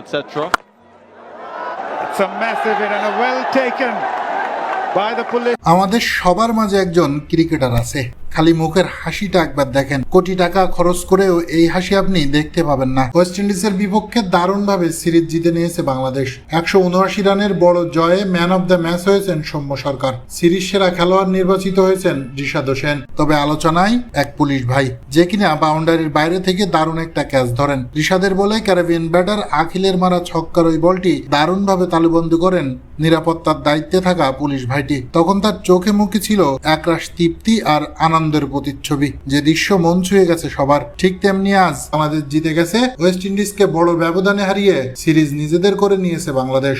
etc. It's a massive hit and a well taken by the police. আমাদের সবার মাঝে একজন ক্রিকেটার আছে খালি মুখের হাসিটা একবার দেখেন। কোটি টাকা খরচ করেও এই হাসি আপনি দেখতে পাবেন না। ওয়েস্ট ইন্ডিজের বিপক্ষে দারুণভাবে সিরিজ জিতে নিয়েছে বাংলাদেশ। একশো উনআশি রানের বড় জয়ে ম্যান অব দ্য ম্যাচ হয়েছেন সৌম্য সরকার। সিরিজ সেরা খেলোয়াড় নির্বাচিত হয়েছেন রিশাদ হোসেন। তবে আলোচনায় এক পুলিশ ভাই, যে কিনা বাউন্ডারির বাইরে থেকে দারুণ একটা ক্যাচ ধরেন। রিশাদের বলে ক্যারাবিয়ান ব্যাটার আখিলের মারা ছক্কার ওই বলটি দারুণভাবে তালুবন্দী করেন। নিরাপত্তার দায়িত্বে থাকা পুলিশ ভাইটি। তখন তার চোখে মুখে ছিল একরাশ তৃপ্তি আর আনন্দের প্রতিচ্ছবি। যে দৃশ্য মন ছুঁয়ে গেছে সবার, ঠিক তেমনি আজ আমাদের জিতে গেছে ওয়েস্ট ইন্ডিজকে বড় ব্যবধানে হারিয়ে সিরিজ নিজেদের করে নিয়েছে বাংলাদেশ।